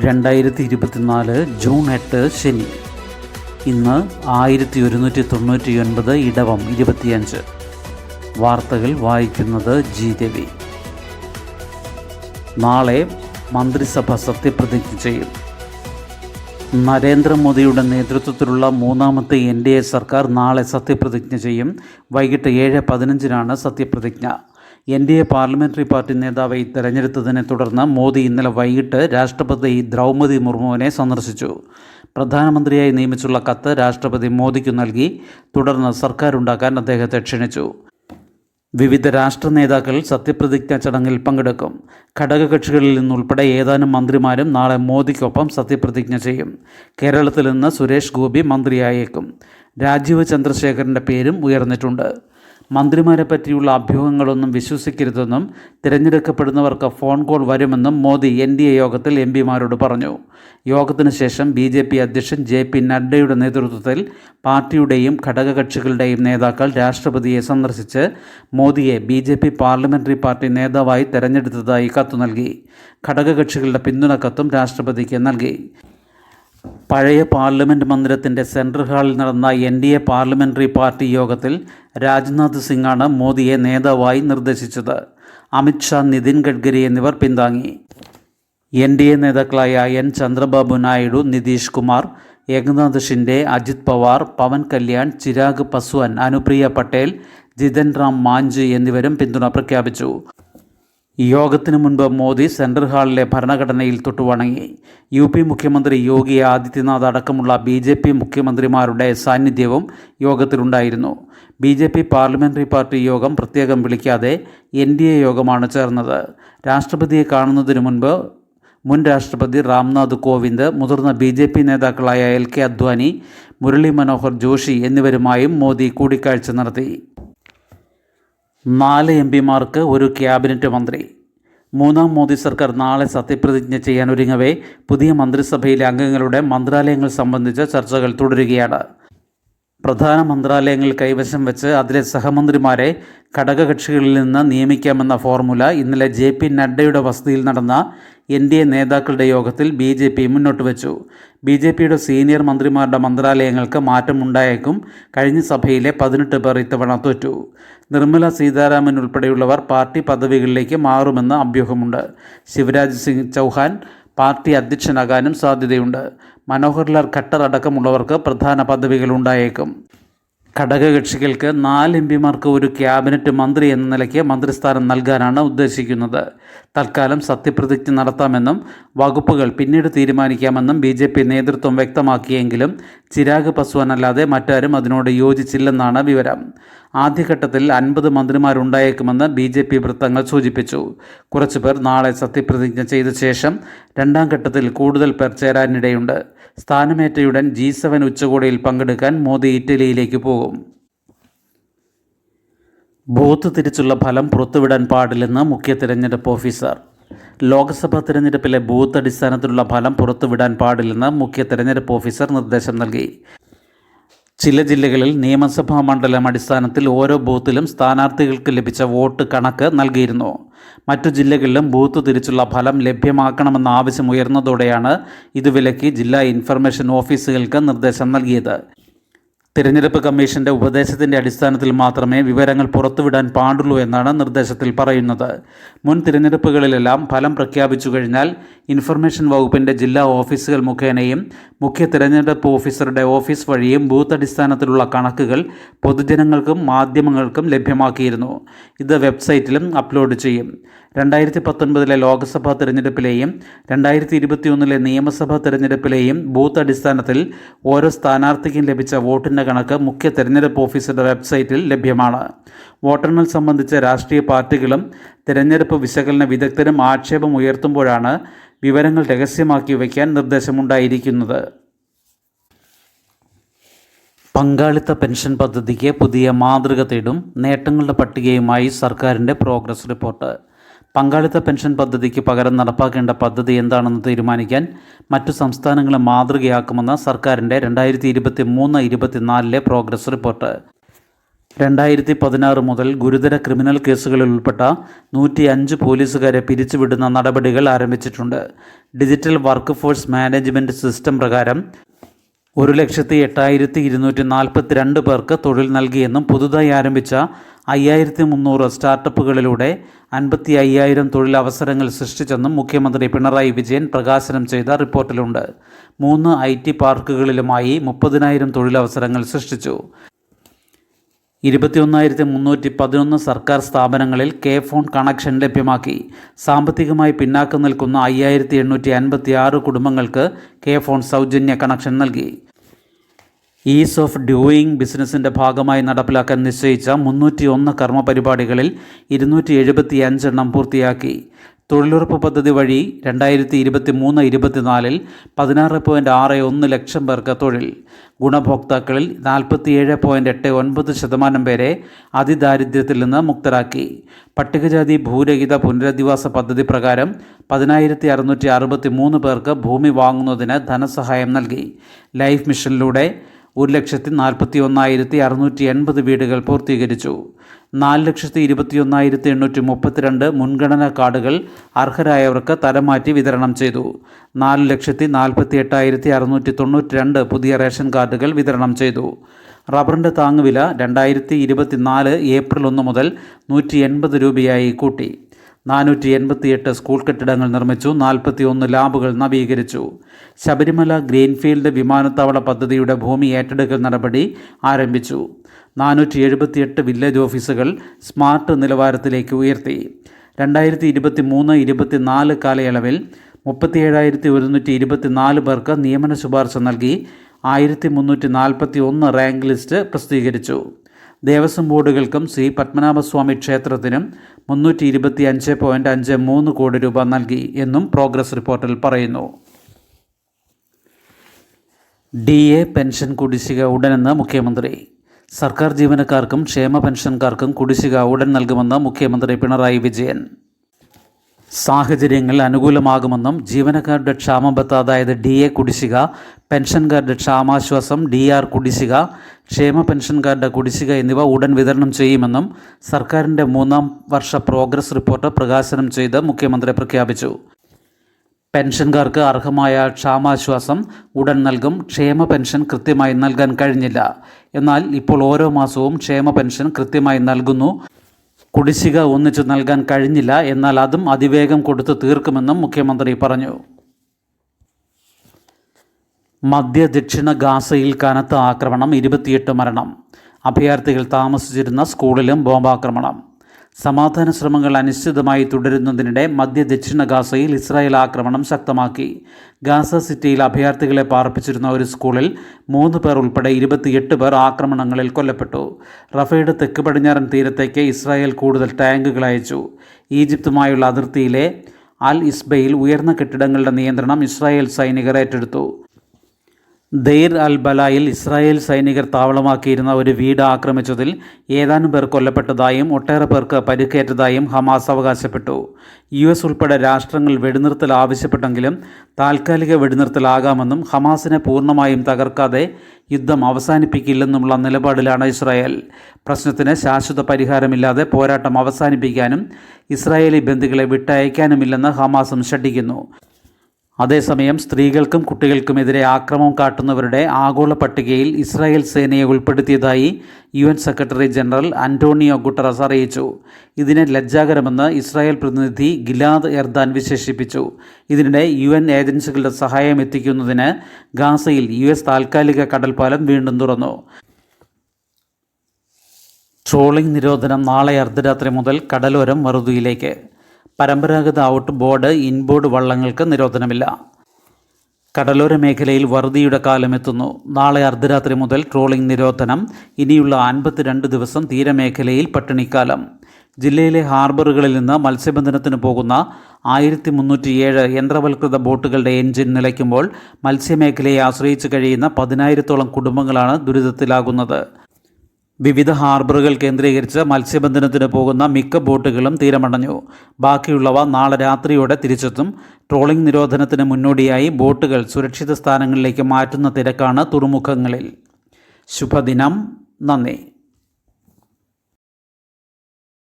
രണ്ടായിരത്തി ഇരുപത്തിനാല് ജൂൺ എട്ട് ശനി. ഇന്ന് ആയിരത്തി ഒരുന്നൂറ്റി തൊണ്ണൂറ്റി ഒൻപത് ഇടവം ഇരുപത്തിയഞ്ച്. വാർത്തകൾ വായിക്കുന്നത് ജി രവി. നാളെ മന്ത്രിസഭ സത്യപ്രതിജ്ഞ ചെയ്യും. നരേന്ദ്രമോദിയുടെ നേതൃത്വത്തിലുള്ള മൂന്നാമത്തെ എൻ ഡി എ സർക്കാർ നാളെ സത്യപ്രതിജ്ഞ ചെയ്യും. വൈകിട്ട് ഏഴ് പതിനഞ്ചിനാണ് സത്യപ്രതിജ്ഞ. N D A parliamentary party നേതാവെ തെരഞ്ഞെടുത്തതിനെ തുടർന്ന് മോദി ഇന്നലെ വൈകിട്ട് രാഷ്ട്രപതി ദ്രൗപതി മുർമുവിനെ സന്ദർശിച്ചു. പ്രധാനമന്ത്രിയായി നിയമിച്ചുള്ള കത്ത് രാഷ്ട്രപതി മോദിക്കു നൽകി. തുടർന്ന് സർക്കാരുണ്ടാക്കാൻ അദ്ദേഹത്തെ ക്ഷണിച്ചു. വിവിധ രാഷ്ട്ര നേതാക്കൾ സത്യപ്രതിജ്ഞാ ചടങ്ങിൽ പങ്കെടുക്കും. ഘടകകക്ഷികളിൽ നിന്നുൾപ്പെടെ ഏതാനും മന്ത്രിമാരും നാളെ മോദിക്കൊപ്പം സത്യപ്രതിജ്ഞ ചെയ്യും. കേരളത്തിൽ നിന്ന് സുരേഷ് ഗോപി മന്ത്രിയായേക്കും. രാജീവ് ചന്ദ്രശേഖരന്റെ പേരും ഉയർന്നിട്ടുണ്ട്. മന്ത്രിമാരെ പറ്റിയുള്ള അഭ്യൂഹങ്ങളൊന്നും വിശ്വസിക്കരുതെന്നും തിരഞ്ഞെടുക്കപ്പെടുന്നവർക്ക് ഫോൺ കോൾ വരുമെന്നും മോദി എൻ ഡി എ യോഗത്തിൽ എം പിമാരോട് പറഞ്ഞു. യോഗത്തിന് ശേഷം ബി ജെ പി അധ്യക്ഷൻ ജെ പി നഡ്ഡയുടെ നേതൃത്വത്തിൽ പാർട്ടിയുടെയും ഘടകകക്ഷികളുടെയും നേതാക്കൾ രാഷ്ട്രപതിയെ സന്ദർശിച്ച് മോദിയെ B J P parliamentary party നേതാവായി തെരഞ്ഞെടുത്തതായി കത്തു നൽകി. ഘടകകക്ഷികളുടെ പിന്തുണ കത്തും രാഷ്ട്രപതിക്ക് നൽകി. പഴയ പാർലമെന്റ് മന്ദിരത്തിന്റെ സെൻട്രൽ ഹാളിൽ നടന്ന N D A parliamentary party യോഗത്തിൽ രാജ്നാഥ് സിംഗാണ് മോദിയെ നേതാവായി നിർദ്ദേശിച്ചത്. അമിത്ഷാ നിതിൻ ഗഡ്കരി എന്നിവർ പിന്താങ്ങി. എൻ ഡി എ നേതാക്കളായ എൻ ചന്ദ്രബാബു നായിഡു നിതീഷ് കുമാർ ഏകനാഥ് ഷിൻഡെ അജിത് പവാർ പവൻ കല്യാൺ ചിരാഗ് പസ്വാൻ അനുപ്രിയ പട്ടേൽ ജിതൻ റാം മാഞ്ച് എന്നിവരും പിന്തുണ പ്രഖ്യാപിച്ചു. യോഗത്തിന് മുൻപ് മോദി സെൻട്രൽ ഹാളിലെ ഭരണഘടനയിൽ തൊട്ടുവണങ്ങി യു പി മുഖ്യമന്ത്രി യോഗി ആദിത്യനാഥ് അടക്കമുള്ള ബി ജെ പി മുഖ്യമന്ത്രിമാരുടെ സാന്നിധ്യവും യോഗത്തിലുണ്ടായിരുന്നു. B J P parliamentary party യോഗം പ്രത്യേകം വിളിക്കാതെ എൻ ഡി എ യോഗമാണ് ചേർന്നത്. രാഷ്ട്രപതിയെ കാണുന്നതിന് മുൻപ് മുൻ രാഷ്ട്രപതി രാംനാഥ് കോവിന്ദ് മുതിർന്ന ബി ജെ പി നേതാക്കളായ എൽ കെ അദ്വാനി മുരളി മനോഹർ ജോഷി എന്നിവരുമായും മോദി കൂടിക്കാഴ്ച നടത്തി. നാല് എം പിമാർക്ക് ഒരു ക്യാബിനറ്റ് മന്ത്രി. മൂന്നാം മോദി സർക്കാർ നാളെ സത്യപ്രതിജ്ഞ ചെയ്യാൻ ഒരുങ്ങവേ പുതിയ മന്ത്രിസഭയിലെ അംഗങ്ങളുടെ മന്ത്രാലയങ്ങൾ സംബന്ധിച്ച ചർച്ചകൾ തുടരുകയാണ്. പ്രധാന മന്ത്രാലയങ്ങൾ കൈവശം വെച്ച് അതിലെ സഹമന്ത്രിമാരെ ഘടകകക്ഷികളിൽ നിന്ന് നിയമിക്കാമെന്ന ഫോർമുല ഇന്നലെ ജെ പി നഡ്ഡയുടെ വസതിയിൽ നടന്ന എൻ ഡി എ നേതാക്കളുടെ യോഗത്തിൽ ബി ജെ പി മുന്നോട്ട് വെച്ചു. ബി ജെ പിയുടെ സീനിയർ മന്ത്രിമാരുടെ മന്ത്രാലയങ്ങൾക്ക് മാറ്റമുണ്ടായേക്കും. കഴിഞ്ഞ സഭയിലെ പതിനെട്ട് പേർ ഇത്തവണ തോറ്റു. നിർമ്മല സീതാരാമൻ ഉൾപ്പെടെയുള്ളവർ പാർട്ടി പദവികളിലേക്ക് മാറുമെന്ന് അഭ്യൂഹമുണ്ട്. ശിവരാജ് സിംഗ് ചൗഹാൻ പാർട്ടി അധ്യക്ഷനാകാനും സാധ്യതയുണ്ട്. മനോഹർലാൽ ഖട്ടർ അടക്കമുള്ളവർക്ക് പ്രധാന പദവികൾ ഉണ്ടായേക്കും. ഘടകകക്ഷികൾക്ക് നാല് എം പിമാർക്ക് ഒരു ക്യാബിനറ്റ് മന്ത്രി എന്ന നിലയ്ക്ക് മന്ത്രിസ്ഥാനം നൽകാനാണ് ഉദ്ദേശിക്കുന്നത്. തൽക്കാലം സത്യപ്രതിജ്ഞ നടത്താമെന്നും വകുപ്പുകൾ പിന്നീട് തീരുമാനിക്കാമെന്നും ബി ജെ പി നേതൃത്വം വ്യക്തമാക്കിയെങ്കിലും ചിരാഗ് പസ്വാൻ അല്ലാതെ മറ്റാരും അതിനോട് യോജിച്ചില്ലെന്നാണ് വിവരം. ആദ്യഘട്ടത്തിൽ അൻപത് മന്ത്രിമാരുണ്ടായേക്കുമെന്ന് ബി ജെ പി വൃത്തങ്ങൾ സൂചിപ്പിച്ചു. കുറച്ചുപേർ നാളെ സത്യപ്രതിജ്ഞ ചെയ്ത ശേഷം രണ്ടാം ഘട്ടത്തിൽ കൂടുതൽ പേർ ചേരാനിടയുണ്ട്. സ്ഥാനമേറ്റയുടൻ ജി സെവൻ ഉച്ചകോടിയിൽ പങ്കെടുക്കാൻ മോദി ഇറ്റലിയിലേക്ക് പോകും. ബൂത്ത് തിരിച്ചുള്ള ഫലം പുറത്തുവിടാൻ പാടില്ലെന്ന് മുഖ്യ തിരഞ്ഞെടുപ്പ് ഓഫീസർ. ലോക്സഭാ തിരഞ്ഞെടുപ്പിലെ ബൂത്ത് അടിസ്ഥാനത്തിലുള്ള ഫലം പുറത്തുവിടാൻ പാടില്ലെന്ന് മുഖ്യ തിരഞ്ഞെടുപ്പ് ഓഫീസർ നിർദ്ദേശം നൽകി. ചില ജില്ലകളിൽ നിയമസഭാ മണ്ഡലം അടിസ്ഥാനത്തിൽ ഓരോ ബൂത്തിലും സ്ഥാനാർത്ഥികൾക്ക് ലഭിച്ച വോട്ട് കണക്ക് നൽകിയിരുന്നു. മറ്റു ജില്ലകളിലും ബൂത്ത് തിരിച്ചുള്ള ഫലം ലഭ്യമാക്കണമെന്ന ആവശ്യം ഉയർന്നതോടെയാണ് ഇത് വിലക്കി ജില്ലാ ഇൻഫർമേഷൻ ഓഫീസുകൾക്ക് നിർദ്ദേശം നൽകിയത്. തിരഞ്ഞെടുപ്പ് കമ്മീഷന്റെ ഉപദേശത്തിന്റെ അടിസ്ഥാനത്തിൽ മാത്രമേ വിവരങ്ങൾ പുറത്തുവിടാൻ പാടുള്ളൂ എന്നാണ് നിർദ്ദേശത്തിൽ പറയുന്നത്. മുൻ തിരഞ്ഞെടുപ്പുകളിലെല്ലാം ഫലം പ്രഖ്യാപിച്ചു കഴിഞ്ഞാൽ ഇൻഫർമേഷൻ വകുപ്പിന്റെ ജില്ലാ ഓഫീസുകൾ മുഖേനയും മുഖ്യ തിരഞ്ഞെടുപ്പ് ഓഫീസറുടെ ഓഫീസ് വഴിയും ബൂത്ത് അടിസ്ഥാനത്തിലുള്ള കണക്കുകൾ പൊതുജനങ്ങൾക്കും മാധ്യമങ്ങൾക്കും ലഭ്യമാക്കിയിരുന്നു. ഇത് വെബ്സൈറ്റിലും അപ്ലോഡ് ചെയ്യും. രണ്ടായിരത്തി പത്തൊൻപതിലെ ലോക്സഭാ തെരഞ്ഞെടുപ്പിലെയും രണ്ടായിരത്തി ഇരുപത്തിയൊന്നിലെ നിയമസഭാ തെരഞ്ഞെടുപ്പിലെയും ബൂത്ത് അടിസ്ഥാനത്തിൽ ഓരോ സ്ഥാനാർത്ഥിക്കും ലഭിച്ച വോട്ടിന്റെ കണക്ക് മുഖ്യ തെരഞ്ഞെടുപ്പ് ഓഫീസറുടെ വെബ്സൈറ്റിൽ ലഭ്യമാണ്. വോട്ടെണ്ണൽ സംബന്ധിച്ച രാഷ്ട്രീയ പാർട്ടികളും തിരഞ്ഞെടുപ്പ് വിശകലന വിദഗ്ധരും ആക്ഷേപം ഉയർത്തുമ്പോഴാണ് വിവരങ്ങൾ രഹസ്യമാക്കി വയ്ക്കാൻ നിർദ്ദേശമുണ്ടായിരിക്കുന്നത്. പങ്കാളിത്ത പെൻഷൻ പദ്ധതിക്ക് പുതിയ മാതൃക തേടും നേട്ടങ്ങളുടെ പട്ടികയുമായി സർക്കാരിന്റെ പ്രോഗ്രസ് റിപ്പോർട്ട്. പങ്കാളിത്ത പെൻഷൻ പദ്ധതിക്ക് പകരം നടപ്പാക്കേണ്ട പദ്ധതി എന്താണെന്ന് തീരുമാനിക്കാൻ മറ്റു സംസ്ഥാനങ്ങളെ മാതൃകയാക്കുമെന്ന സർക്കാരിന്റെ രണ്ടായിരത്തി ഇരുപത്തി മൂന്ന് ഇരുപത്തിനാലിലെ പ്രോഗ്രസ് റിപ്പോർട്ട്. രണ്ടായിരത്തി പതിനാറ് മുതൽ ഗുരുതര ക്രിമിനൽ കേസുകളിൽ ഉൾപ്പെട്ട നൂറ്റി അഞ്ച് പോലീസുകാരെ പിരിച്ചുവിടുന്ന നടപടികൾ ആരംഭിച്ചിട്ടുണ്ട്. Digital work force management system പ്രകാരം ഒരു ലക്ഷത്തി എട്ടായിരത്തി ഇരുന്നൂറ്റി നാൽപ്പത്തി രണ്ട് പേർക്ക് തൊഴിൽ നൽകിയെന്നും പുതുതായി ആരംഭിച്ച അയ്യായിരത്തി മുന്നൂറ് സ്റ്റാർട്ടപ്പുകളിലൂടെ അൻപത്തി അയ്യായിരം തൊഴിലവസരങ്ങൾ സൃഷ്ടിച്ചെന്നും മുഖ്യമന്ത്രി പിണറായി വിജയൻ പ്രകാശനം ചെയ്ത റിപ്പോർട്ടിലുണ്ട്. മൂന്ന് ഐ ടി പാർക്കുകളിലുമായി മുപ്പതിനായിരം തൊഴിലവസരങ്ങൾ സൃഷ്ടിച്ചു. ഇരുപത്തിയൊന്നായിരത്തി മുന്നൂറ്റി പതിനൊന്ന് സർക്കാർ സ്ഥാപനങ്ങളിൽ കെ ഫോൺ കണക്ഷൻ ലഭ്യമാക്കി. സാമ്പത്തികമായി പിന്നാക്കം നിൽക്കുന്ന അയ്യായിരത്തി എണ്ണൂറ്റി അൻപത്തി ആറ് കുടുംബങ്ങൾക്ക് കെ ഫോൺ സൗജന്യ കണക്ഷൻ നൽകി. ഈസ് ഓഫ് ഡൂയിങ് ബിസിനസിന്റെ ഭാഗമായി നടപ്പിലാക്കാൻ നിശ്ചയിച്ച മുന്നൂറ്റി ഒന്ന് കർമ്മ പരിപാടികളിൽ ഇരുന്നൂറ്റി എഴുപത്തി അഞ്ചെണ്ണം പൂർത്തിയാക്കി. തൊഴിലുറപ്പ് പദ്ധതി വഴി രണ്ടായിരത്തി ഇരുപത്തി മൂന്ന് ഇരുപത്തിനാലിൽ പതിനാറ് പോയിന്റ് ആറ് ഒന്ന് ലക്ഷം പേർക്ക് തൊഴിൽ. ഗുണഭോക്താക്കളിൽ നാൽപ്പത്തിയേഴ് പോയിന്റ് എട്ട് ഒൻപത് ശതമാനം പേരെ അതിദാരിദ്ര്യത്തിൽ നിന്ന് മുക്തരാക്കി. പട്ടികജാതി ഭൂരഹിത പുനരധിവാസ പദ്ധതി പ്രകാരം പതിനായിരത്തി അറുന്നൂറ്റി അറുപത്തി മൂന്ന് പേർക്ക് ഭൂമി വാങ്ങുന്നതിന് ധനസഹായം നൽകി. ലൈഫ് മിഷനിലൂടെ ഒരു ലക്ഷത്തി നാൽപ്പത്തി ഒന്നായിരത്തി അറുന്നൂറ്റി എൺപത് വീടുകൾ പൂർത്തീകരിച്ചു. നാല് ലക്ഷത്തി ഇരുപത്തി ഒന്നായിരത്തി എണ്ണൂറ്റി മുപ്പത്തിരണ്ട് മുൻഗണനാ കാർഡുകൾ അർഹരായവർക്ക് തരംമാറ്റി വിതരണം ചെയ്തു. നാല് ലക്ഷത്തി നാൽപ്പത്തി എട്ടായിരത്തി അറുന്നൂറ്റി തൊണ്ണൂറ്റി രണ്ട് പുതിയ റേഷൻ കാർഡുകൾ വിതരണം ചെയ്തു. റബ്ബറിന്റെ താങ്ങുവില രണ്ടായിരത്തി ഇരുപത്തി നാല് ഏപ്രിൽ ഒന്ന് മുതൽ നൂറ്റി എൺപത് രൂപയായി കൂട്ടി. നാനൂറ്റി എൺപത്തിയെട്ട് സ്കൂൾ കെട്ടിടങ്ങൾ നിർമ്മിച്ചു നാൽപ്പത്തി ഒന്ന് ലാബുകൾ നവീകരിച്ചു. ശബരിമല ഗ്രീൻഫീൽഡ് വിമാനത്താവള പദ്ധതിയുടെ ഭൂമി ഏറ്റെടുക്കൽ നടപടി ആരംഭിച്ചു. നാനൂറ്റി എഴുപത്തിയെട്ട് വില്ലേജ് ഓഫീസുകൾ സ്മാർട്ട് നിലവാരത്തിലേക്ക് ഉയർത്തി. രണ്ടായിരത്തി ഇരുപത്തി മൂന്ന് ഇരുപത്തി നാല് കാലയളവിൽ മുപ്പത്തി ഏഴായിരത്തി ഒരുന്നൂറ്റി ഇരുപത്തി നാല് പേർക്ക് നിയമന ശുപാർശ നൽകി ആയിരത്തി മുന്നൂറ്റി നാൽപ്പത്തി ഒന്ന് റാങ്ക് ലിസ്റ്റ് പ്രസിദ്ധീകരിച്ചു. ദേവസ്വം ബോർഡുകൾക്കും ശ്രീ പത്മനാഭസ്വാമി ക്ഷേത്രത്തിനും മുന്നൂറ്റി ഇരുപത്തി അഞ്ച് പോയിന്റ് അഞ്ച് മൂന്ന് കോടി രൂപ നൽകി എന്നും പ്രോഗ്രസ് റിപ്പോർട്ടിൽ പറയുന്നു. ഡി എ പെൻഷൻ കുടിശ്ശിക ഉടനെന്ന് മുഖ്യമന്ത്രി. സർക്കാർ ജീവനക്കാർക്കും ക്ഷേമ പെൻഷൻകാർക്കും കുടിശ്ശിക ഉടൻ നൽകുമെന്ന് മുഖ്യമന്ത്രി പിണറായി വിജയൻ. സാഹചര്യങ്ങൾ അനുകൂലമാകുമെന്നും ജീവനക്കാരുടെ ക്ഷാമബത്ത അതായത് ഡി എ കുടിശ്ശിക പെൻഷൻകാരുടെ ക്ഷാമാശ്വാസം ഡി ആർ കുടിശ്ശിക ക്ഷേമ പെൻഷൻകാരുടെ കുടിശ്ശിക എന്നിവ ഉടൻ വിതരണം ചെയ്യുമെന്നും സർക്കാരിന്റെ മൂന്നാം വർഷ പ്രോഗ്രസ് റിപ്പോർട്ട് പ്രകാശനം ചെയ്ത് മുഖ്യമന്ത്രി പ്രഖ്യാപിച്ചു. പെൻഷൻകാർക്ക് അർഹമായ ക്ഷാമാശ്വാസം ഉടൻ നൽകും ക്ഷേമ പെൻഷൻ കൃത്യമായി നൽകാൻ കഴിഞ്ഞില്ല. എന്നാൽ ഇപ്പോൾ ഓരോ മാസവും ക്ഷേമ പെൻഷൻ കൃത്യമായി നൽകുന്നു. കുടിശ്ശിക ഒന്നിച്ചു നൽകാൻ കഴിഞ്ഞില്ല. എന്നാൽ അതും അതിവേഗം കൊടുത്തു തീർക്കുമെന്നും മുഖ്യമന്ത്രി പറഞ്ഞു. മധ്യ ദക്ഷിണ ഗാസയിൽ കനത്ത ആക്രമണം ഇരുപത്തിയെട്ട് മരണം. അഭയാർത്ഥികൾ താമസിച്ചിരുന്ന സ്കൂളിലും ബോംബാക്രമണം. സമാധാന ശ്രമങ്ങൾ അനിശ്ചിതമായി തുടരുന്നതിനിടെ മധ്യ ദക്ഷിണ ഗാസയിൽ ഇസ്രായേൽ ആക്രമണം ശക്തമാക്കി. ഗാസ സിറ്റിയിൽ അഭയാർത്ഥികളെ പാർപ്പിച്ചിരുന്ന ഒരു സ്കൂളിൽ മൂന്ന് പേർ ഉൾപ്പെടെ ഇരുപത്തിയെട്ട് പേർ ആക്രമണങ്ങളിൽ കൊല്ലപ്പെട്ടു. റഫയുടെ തെക്ക് പടിഞ്ഞാറൻ തീരത്തേക്ക് ഇസ്രായേൽ കൂടുതൽ ടാങ്കുകൾ അയച്ചു. ഈജിപ്തുമായുള്ള അതിർത്തിയിലെ അൽ ഇസ്ബയിൽ ഉയർന്ന കെട്ടിടങ്ങളുടെ നിയന്ത്രണം ഇസ്രായേൽ സൈനികർ ഏറ്റെടുത്തു. ദെയ്ർ അൽ ബലായിൽ ഇസ്രായേൽ സൈനികർ താവളമാക്കിയിരുന്ന ഒരു വീട് ആക്രമിച്ചതിൽ ഏതാനും പേർ കൊല്ലപ്പെട്ടതായും ഒട്ടേറെ പേർക്ക് പരിക്കേറ്റതായും ഹമാസ് അവകാശപ്പെട്ടു. യു എസ് ഉൾപ്പെടെ രാഷ്ട്രങ്ങൾ വെടിനിർത്തൽ ആവശ്യപ്പെട്ടെങ്കിലും താൽക്കാലിക വെടിനിർത്തലാകാമെന്നും ഹമാസിനെ പൂർണമായും തകർക്കാതെ യുദ്ധം അവസാനിപ്പിക്കില്ലെന്നുമുള്ള നിലപാടിലാണ് ഇസ്രായേൽ. പ്രശ്നത്തിന് ശാശ്വത പരിഹാരമില്ലാതെ പോരാട്ടം അവസാനിപ്പിക്കാനും ഇസ്രായേലി ബന്ധുക്കളെ വിട്ടയക്കാനുമില്ലെന്ന് ഹമാസും ഷഡിക്കുന്നു അതേസമയം സ്ത്രീകൾക്കും കുട്ടികൾക്കുമെതിരെ ആക്രമം കാട്ടുന്നവരുടെ ആഗോള പട്ടികയിൽ ഇസ്രായേൽ സേനയെ ഉൾപ്പെടുത്തിയതായി U N secretary general Antonio Guterres അറിയിച്ചു. ഇതിനെ ലജ്ജാകരമെന്ന് ഇസ്രായേൽ പ്രതിനിധി ഗിലാദ് എർദാൻ വിശേഷിപ്പിച്ചു. ഇതിനിടെ യു എൻ ഏജൻസികളുടെ സഹായം എത്തിക്കുന്നതിന് ഗാസയിൽ യു എസ് താൽക്കാലിക കടൽപ്പാലം വീണ്ടും തുറന്നു. ട്രോളിംഗ് നിരോധനം നാളെ അർദ്ധരാത്രി മുതൽ കടലോരം മറുതിയിലേക്ക്. പരമ്പരാഗത ഔട്ട് ബോർഡ് ഇൻബോർഡ് വള്ളങ്ങൾക്ക് നിരോധനമില്ല. കടലോര മേഖലയിൽ വറുതിയുടെ കാലമെത്തുന്നു. നാളെ അർദ്ധരാത്രി മുതൽ ട്രോളിംഗ് നിരോധനം. ഇനിയുള്ള അൻപത്തിരണ്ട് ദിവസം തീരമേഖലയിൽ പട്ടിണിക്കാലം. ജില്ലയിലെ ഹാർബറുകളിൽ നിന്ന് മത്സ്യബന്ധനത്തിന് പോകുന്ന ആയിരത്തി മുന്നൂറ്റിയേഴ് യന്ത്രവൽകൃത ബോട്ടുകളുടെ എഞ്ചിൻ നിലയ്ക്കുമ്പോൾ മത്സ്യമേഖലയെ ആശ്രയിച്ച് കഴിയുന്ന പതിനായിരത്തോളം കുടുംബങ്ങളാണ് ദുരിതത്തിലാകുന്നത്. വിവിധ ഹാർബറുകൾ കേന്ദ്രീകരിച്ച് മത്സ്യബന്ധനത്തിന് പോകുന്ന മിക്ക ബോട്ടുകളും തീരമടഞ്ഞു. ബാക്കിയുള്ളവ നാളെ രാത്രിയോടെ തിരിച്ചെത്തും. ട്രോളിംഗ് നിരോധനത്തിന് മുന്നോടിയായി ബോട്ടുകൾ സുരക്ഷിത സ്ഥാനങ്ങളിലേക്ക് മാറ്റുന്ന തിരക്കാണ് തുറമുഖങ്ങളിൽ. ശുഭദിനം. നന്ദി.